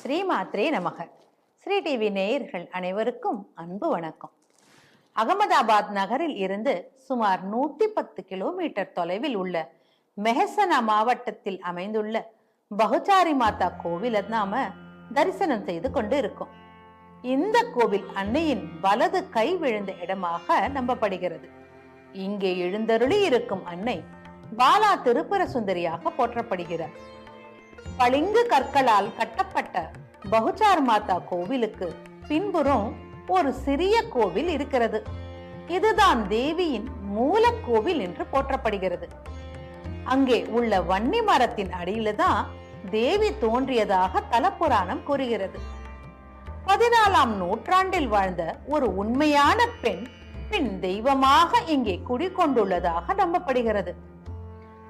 ஸ்ரீமாத்ரே நமக. ஸ்ரீ டிவி நேயர்கள் அனைவருக்கும் அன்பு வணக்கம். அகமதாபாத் நகரில் இருந்து சுமார் நூத்தி பத்து கிலோமீட்டர் தொலைவில் உள்ள மெஹசனா மாவட்டத்தில் அமைந்துள்ள பகுச்சாரி மாதா கோவில நாம தரிசனம் செய்து கொண்டு இருக்கோம் இந்த கோவில் அன்னையின் வலது கை விழுந்த இடமாக நம்பப்படுகிறது. இங்கே எழுந்தருளி இருக்கும் அன்னை பாலா திருப்புர சுந்தரியாக போற்றப்படுகிறார். பளிங்கு கற்களால் கட்டப்பட்ட பகுச்சார் மாதா கோவிலுக்கு பின்புறம் ஒரு சிறிய கோவில் இருக்கிறது. இதுதான் தேவியின் மூல கோவில் என்று போற்றப்படுகிறது. அங்கே உள்ள வன்னி மரத்தின் அடியில தான் தேவி தோன்றியதாக தலப்புராணம் கூறுகிறது. பதினாலாம் நூற்றாண்டில் வாழ்ந்த ஒரு உண்மையான பெண் பின் தெய்வமாக இங்கே குடிகொண்டுள்ளதாக நம்பப்படுகிறது.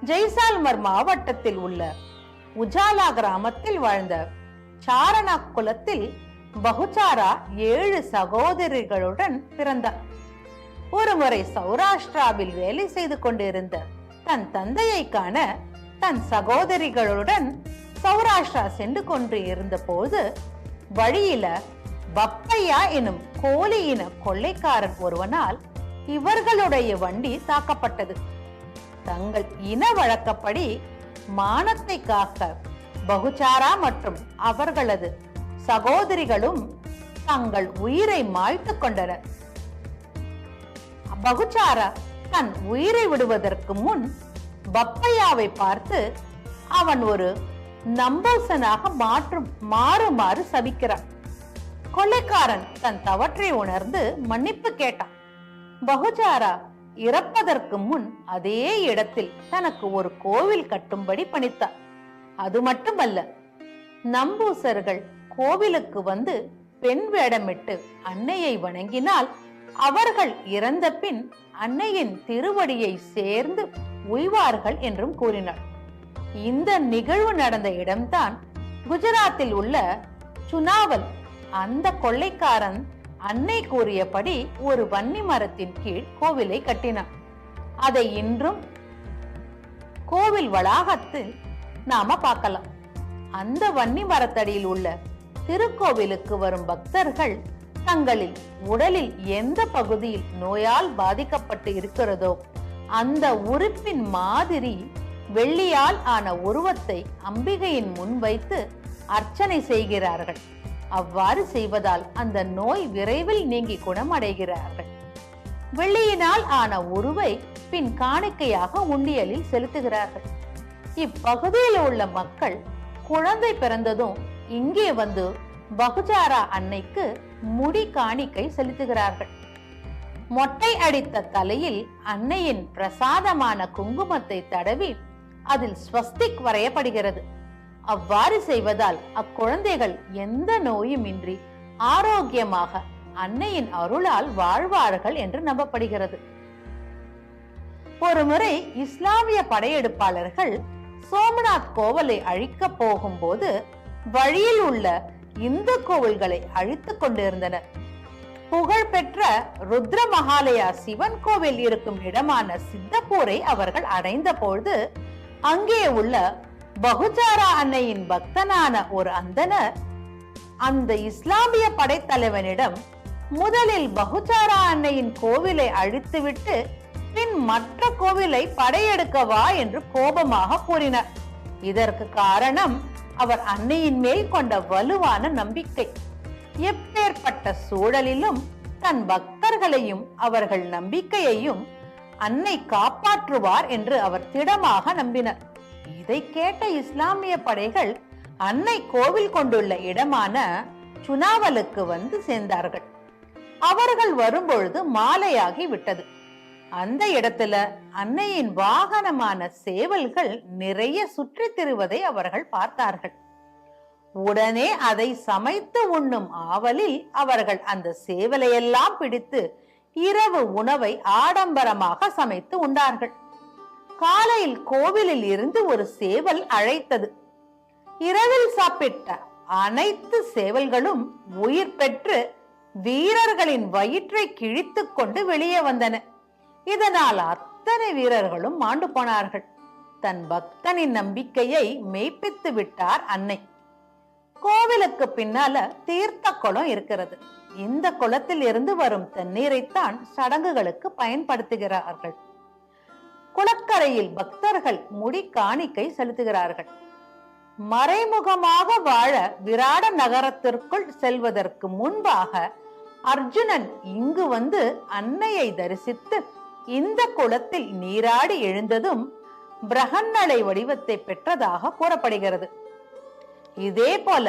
ஜெய்சால்மர் மாவட்டத்தில் உள்ள உஜாலா கிராமத்தில் வாழ்ந்த சாரணா குலத்தில் பகுச்சாரா ஏழு சகோதரிகளுடன் பிறந்தார். ஒருமுறை சௌராஷ்டிராவில் வேலை செய்து கொண்டிருந்த தன் தந்தையை காண தன் சகோதரிகளுடன் சௌராஷ்டிரா சென்று கொண்டு இருந்த போது வழியில பப்பையா எனும் கோழி இன கொள்ளைக்காரன் ஒருவனால் இவர்களுடைய வண்டி தாக்கப்பட்டது. தங்கள் இன வழக்கப்படி மானத்தை காக்க பகுச்சாரா மற்றும் அவர்களது சகோதரிகளும் தங்கள் உயிரை மாய்த்து கொண்டனர். பகுச்சாரா தன் உயிரை விடுவதற்கு முன் பப்பையாவை பார்த்து அவன் ஒரு நம்பூசனாக மாற்றும் மாறுமாறு சபிக்கிறான். கொலைக்காரன் தன் தவற்றை உணர்ந்து மன்னிப்பு கேட்டான். பகுஜாரா இறப்பதற்கு முன் அதே இடத்தில் தனக்கு ஒரு கோவில் கட்டும்படி பணித்தார். அது மட்டுமல்ல நம்பூசர்கள் கோவிலுக்கு வந்து பெண் வேடமிட்டு அன்னையை வணங்கினால் அவர்கள் இறந்த பின் அன்னையின் திருவடியை சேர்ந்து உய்வார்கள் என்றும் கூறினார் இந்த நிகழ்வு நடந்த இடம்தான் குஜராத்தில் உள்ள சுனாவல் அந்த கொள்ளைக்காரன் அன்னை கூறியபடி ஒரு வன்னி மரத்தின் கீழ் கோவிலை கட்டினான். அதை இன்றும் கோவில் வளாகத்தில் நாம பார்க்கலாம். அந்த வன்னி மரத்தடியில் உள்ள திருக்கோவிலுக்கு வரும் பக்தர்கள் தங்களில் உடலில் எந்த பகுதியில் நோயால் பாதிக்கப்பட்டு இருக்கிறதோ அந்த உறுப்பின் மாதிரி வெள்ளியால் ஆன உருவத்தை அம்பிகையின் முன் வைத்து அர்ச்சனை செய்கிறார்கள். அவ்வாறு செய்வதால் அந்த நோய் விரைவில் நீங்கி குணமடைகிறார்கள். வெள்ளியினால் ஆன உருவை பின் காணிக்கையாக உண்டியலில் செலுத்துகிறார்கள். இப்பகுதியில் உள்ள மக்கள் குழந்தை பிறந்ததும் இங்கே வந்து பகுஜாரா அன்னைக்கு முடி காணிக்கை செலுத்துகிறார்கள். மொட்டை அடித்த தலையில் அன்னையின் பிரசாதமான குங்குமத்தை தடவி அதில் ஸ்வஸ்திக் வரையப்படுகிறது. அவ்வாறு செய்வதால் அக்குழந்தைகள் எந்த நோயுமின்றி ஆரோக்கியமாக அன்னையின் அருளால் வாழ்வார்கள் என்று நம்பப்படுகிறது. ஒருமுறை இஸ்லாமிய படையெடுப்பாளர்கள் சோமநாத் கோவிலை அழிக்க போகும்போது வழியில் உள்ள இந்து கோவில்களை அழித்துக் கொண்டிருந்தனர். புகழ்பெற்ற ருத்ர மகாலயா சிவன் கோவில் இருக்கும் இடமான சித்தப்பூரை அவர்கள் அடைந்த பொழுது அங்கே உள்ள பகுஜாரா அன்னையின் பக்தனான ஒரு அந்தனர் அந்த இஸ்லாமிய படைத்தலைவனிடம் முதலில் பகுஜாரா அன்னையின் கோவிலை அழித்துவிட்டு பின் மற்ற கோவிலை படையெடுக்க வா என்று கோபமாக கூறினார். இதற்கு காரணம் அவர் அன்னையின் மேல் கொண்ட வலுவான நம்பிக்கை. எப்பேற்பட்ட சூழலிலும் தன் பக்தர்களையும் அவர்கள் நம்பிக்கையையும் அன்னை காப்பாற்றுவார் என்று அவர் திடமாக நம்பினர். இதை கேட்ட இஸ்லாமிய படைகள் அன்னை கோவில் கொண்டுள்ள இடமான சுனாவலுக்கு வந்து சேர்ந்தார்கள். அவர்கள் வரும்பொழுது மாலையாகி விட்டது. அந்த இடத்துல அன்னையின் வாகனமான சேவல்கள் நிறைய சுற்றி திருவதை அவர்கள் பார்த்தார்கள். உடனே அதை சமைத்து உண்ணும் ஆவலில் அவர்கள் அந்த சேவலையெல்லாம் பிடித்து இரவு உணவை ஆடம்பரமாக சமைத்து உண்டார்கள். காலையில் கோவிலில் இருந்து ஒரு சேவல் அழைத்தது. இரவில் சாப்பிட்ட அனைத்து சேவல்களும் உயிர் பெற்று வீரர்களின் வயிற்றை கிழித்து கொண்டு வெளியே வந்தன. இதனால் அத்தனை வீரர்களும் மாண்டு போனார்கள். தன் பக்தனின் நம்பிக்கையை மெய்ப்பித்து விட்டார் அன்னை. கோவிலுக்கு பின்னால தீர்த்த குளம் இருக்கிறது. இந்த குளத்தில் இருந்து வரும் தண்ணீரைத்தான் சடங்குகளுக்கு பயன்படுத்துகிறார்கள். குளக்கரையில் பக்தர்கள் முடி காணிக்கை செலுத்துகிறார்கள். மறைமுகமாக வாழ விராட நகரத்திற்குள் செல்வதற்கு முன்பாக அர்ஜுனன் இங்கு வந்து அன்னையை தரிசித்து இந்த குளத்தில் நீராடி எழுந்ததும் பிரகன்னலை வடிவத்தை பெற்றதாக கூறப்படுகிறது. இதே போல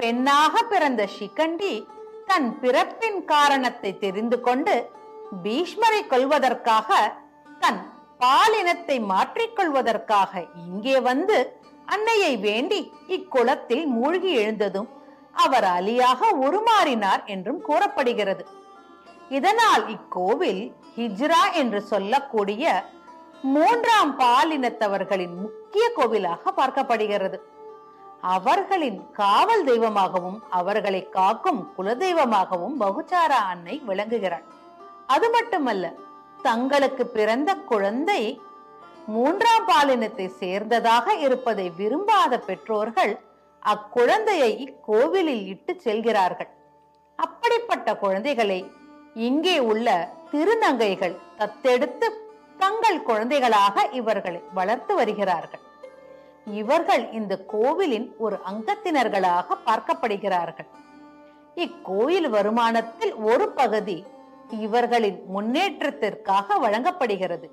பெண்ணாக பிறந்த ஷிகண்டி தன் பிறப்பின் காரணத்தை தெரிந்து கொண்டு பீஷ்மரை கொள்வதற்காக தன் பாலினத்தை மாற்றிக்கொள்வதற்காக இங்கே வந்து அன்னையை வேண்டி இக்குளத்தில் மூழ்கி எழுந்ததும் அவர் அலியாக உருமாறினார் என்றும் கூறப்படுகிறது. இதனால் இக்கோவில் ஹிஜ்ரா என்று சொல்லக்கூடிய மூன்றாம் பாலினத்தவர்களின் முக்கிய கோவிலாக பார்க்கப்படுகிறது. அவர்களின் காவல் தெய்வமாகவும் அவர்களை காக்கும் குலதெய்வமாகவும் பகுச்சாரா அன்னை விளங்குகிறாள். அது மட்டுமல்ல தங்களுக்கு பிறந்த குழந்தை மூன்றாம் பாலினத்தை சேர்ந்ததாக இருப்பதை விரும்பாத பெற்றோர்கள் அக்குழந்தையை இக்கோவிலில் இட்டு செல்கிறார்கள். அப்படிப்பட்ட குழந்தைகளை இங்கே உள்ள திருநங்கைகள் தத்தெடுத்து தங்கள் குழந்தைகளாக இவர்களை வளர்த்து வருகிறார்கள். இவர்கள் இந்த கோவிலின் ஒரு அங்கத்தினர்களாக பார்க்கப்படுகிறார்கள். இக்கோயில் வருமானத்தில் ஒரு பகுதி இவர்களின் முன்னேற்றத்திற்காக வழங்கப்படுகிறது.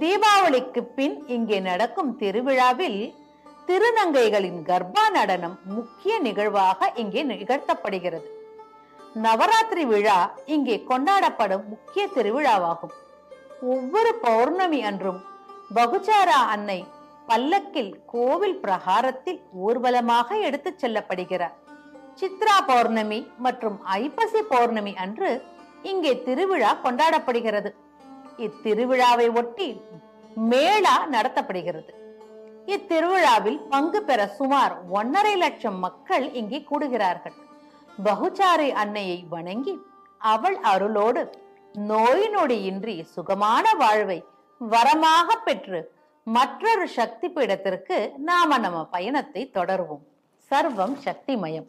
தீபாவளிக்கு பின் இங்கே நடக்கும் திருவிழாவில் திருநங்கைகளின் கர்ப்பா நடனம் முக்கிய நிகழ்வாக இங்கே நிகழ்த்தப்படுகிறது. நவராத்திரி விழா இங்கே கொண்டாடப்படும் முக்கிய திருவிழாவாகும். ஒவ்வொரு பௌர்ணமி அன்றும் பகுச்சாரா அன்னை பல்லக்கில் கோவில் பிரகாரத்தில் ஊர்வலமாக எடுத்துச் செல்லப்படுகிறார். சித்ரா பௌர்ணமி மற்றும் ஐப்பசி பௌர்ணமி அன்று இங்கே திருவிழா கொண்டாடப்படுகிறது. இத்திருவிழாவை ஒட்டி மேளா நடத்தப்படுகிறது. இத்திருவிழாவில் பங்கு பெற சுமார் ஒன்னரை லட்சம் மக்கள் இங்கே கூடுகிறார்கள். பகுச்சாரி அன்னையை வணங்கி அவள் அருளோடு நோய் நொடியின்றி சுகமான வாழ்வை வரமாக பெற்று மற்றொரு சக்தி பீடத்திற்கு நாம நம்ம பயணத்தை தொடருவோம். சர்வம் சக்திமயம்.